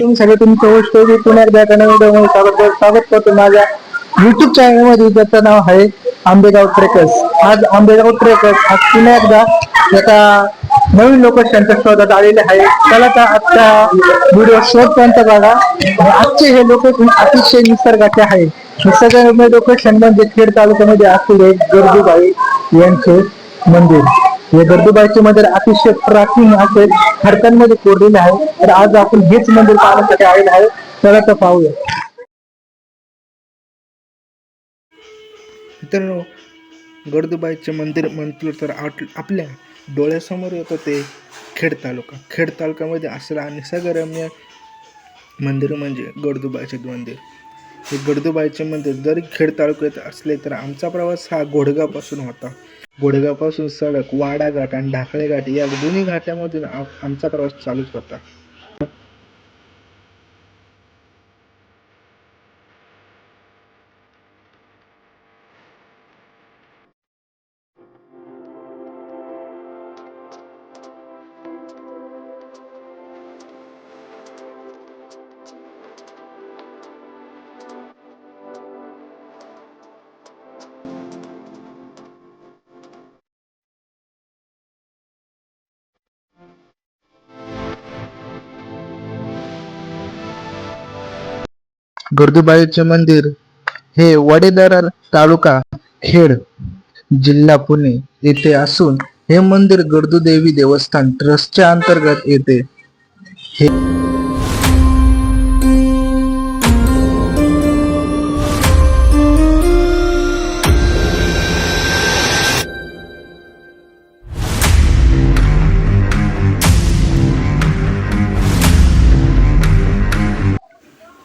तुम्ही सगळे तुमचं होस्ट मी पुन्हा एकदा नवीन स्वागत स्वागत करतो. माझ्या युट्यूब चॅनलमध्ये ज्याचं नाव आहे आंबेगाव ट्रेकर्स आज आंबेगाव ट्रेकर्स आज पुन्हा एकदा त्याचा नवीन लोक त्यांच्या शोधात आलेले आहे. त्याला तर आजचा व्हिडिओ शोधपर्यंत बघा. आणि आजचे हे लोक अतिशय निसर्गाचे आहे. निसर्गामध्ये लोक म्हणजे खेड तालुक्यामध्ये असलेले गर्दूबाई यांचे मंदिर. हे दर्दुबाईचे मंदिर अतिशय प्राचीन असे खडकांमध्ये कोरलेले आहे. तर आज आपण हेच मंदिर पाहण्यासाठी आलेलं आहे चला तर पाहूया. मित्रांनो गर्दुबाईचे मंदिर म्हटलं तर आट आपल्या डोळ्यासमोर येतं ते खेड तालुका. खेड तालुक्यामध्ये असलेला निसर्गरम्य मंदिर म्हणजे गर्दुबाईचे मंदिर. हे गर्दुबाईचे मंदिर जरी खेड तालुक्यात असले तर आमचा प्रवास हा घोडगावपासून होता. घोडगावपासून सडक वाडा घाट आणि ढाकळे घाट या दोन्ही घाटामधून आ- आमचा प्रवास चालूच होता. गर्दूबाईचे मंदिर हे वडेदरा तालुका खेड जिल्हा पुणे येथे असून हे मंदिर गर्दूदेवी देवस्थान ट्रस्टच्या अंतर्गत येते. हे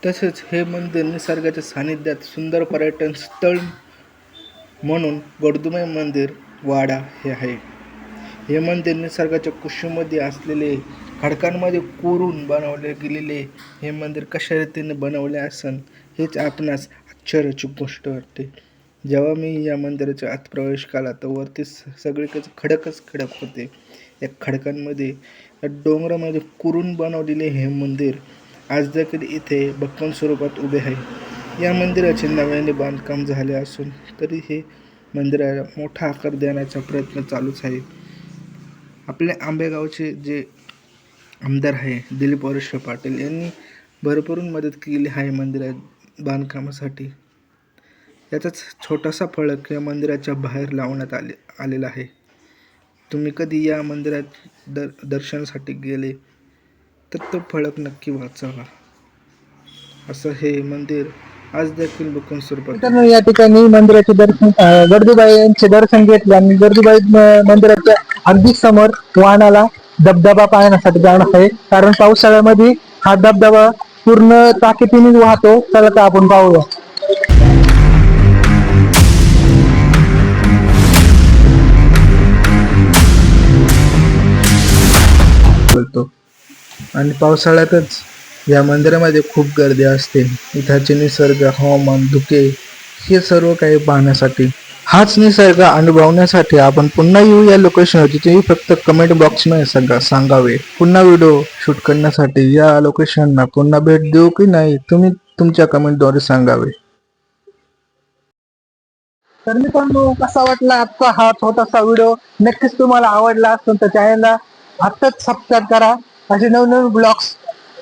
तसेच हे मंदिर निसर्गाच्या सानिध्यात सुंदर पर्यटन स्थळ म्हणून गर्दुमय मंदिर वाडा हे आहे. हे मंदिर निसर्गाच्या कुशीमध्ये असलेले खडकांमध्ये कोरून बनवले गेलेले हे मंदिर कशा रीतीने बनवले असन हेच आपणास आश्चर्याची गोष्ट वाटते. जेव्हा मी या मंदिराच्या आत प्रवेश केला तर वरती स- सगळीकडे खडकच खडक होते. या खडकांमध्ये या डोंगरामध्ये कुरून बनवलेले हे मंदिर आज देखील इथे भक्कम स्वरूपात उभे आहे. या मंदिराचे नव्याने बांधकाम झाले असून तरी हे मंदिराला मोठा आकार देण्याचा प्रयत्न चालूच आहे. आपले आंबेगावचे जे आमदार आहे दिलीप वरष्ठ पाटील यांनी भरभरून मदत केली आहे मंदिरा बांधकामासाठी. याचाच छोटासा फळक या मंदिराच्या बाहेर लावण्यात आले आलेला आहे. तुम्ही कधी या मंदिरात दर दर्शनासाठी गेले? तर तो फळक नक्की वाचावा. असं हे मंदिर आज देखील बघून स्वरूपात मित्रांनो या ठिकाणी मंदिराचे दर्शन गर्दीबाई यांचे दर्शन घेतले आणि गर्दीबाई मंदिराच्या अगदी समोर वाहनाला धबधबा पाहण्यासाठी जाणं आहे. कारण पावसाळ्यामध्ये हा धबधबा पूर्ण ताकदीने वाहतो. चला तर आपण पाहूया. बोलतो. आणि पावसाळ्यातच या मंदिरामध्ये खूप गर्दी असते. इथाचे निसर्ग हवामान धुके हे सर्व काही पाहण्यासाठी. हाच निसर्ग अनुभवण्यासाठी आपण पुन्हा येऊ या लोकेशनवर तुम्ही फक्त कमेंट बॉक्समध्ये सांगा सांगावे. पुन्हा व्हिडिओ शूट करण्यासाठी या लोकेशनला पुन्हा भेट देऊ की नाही तुम्ही तुमच्या कमेंटद्वारे सांगावे. तर मित्रांनो कसा वाटला आजचा हा छोटासा व्हिडिओ नक्कीच तुम्हाला आवडला असेल तर चॅनलला आत्ताच सबस्क्राईब करा. असे नवनवीन ब्लॉग्स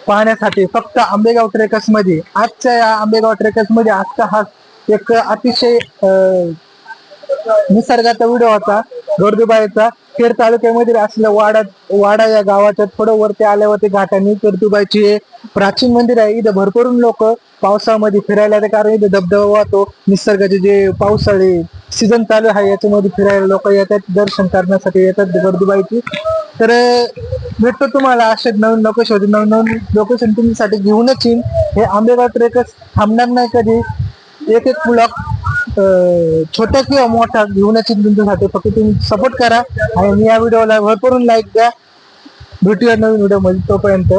पाहण्यासाठी फक्त आंबेगाव ट्रेकर्समध्ये आजच्या या आंबेगाव ट्रेकर्समध्ये आजचा हा एक अतिशय निसर्गाचा व्हिडिओ होता. गर्दुबाईचा खेड तालुक्यामध्ये असलेल्या वाडा वाडा या गावाच्या थोडं वरती आल्यावरती घाटाने गर्दुबाईची हे प्राचीन मंदिर आहे. इथं भरपूर लोक पावसामध्ये फिरायला येतात कारण इथं धबधबा वाहतो. निसर्गाचे जे पावसाळे सीझन चालू आहे याच्यामध्ये फिरायला लोक येतात दर्शन करण्यासाठी येतात गर्दुबाईची. तर भेटतो तुम्हाला. असे नवीन लोकेशन नवीन नवीन लोकेशन तुमच्यासाठी घेऊनच येईन. हे आंबेगाव ट्रेकच थांबणार नाही कधी. एक एक ब्लॉक छोटा किंवा मोठा घेऊनच येईन तुमच्यासाठी. फक्त तुम्ही सपोर्ट करा. आणि या व्हिडिओला भरपूर लाईक द्या. भेटूया नवीन व्हिडिओमध्ये तोपर्यंत.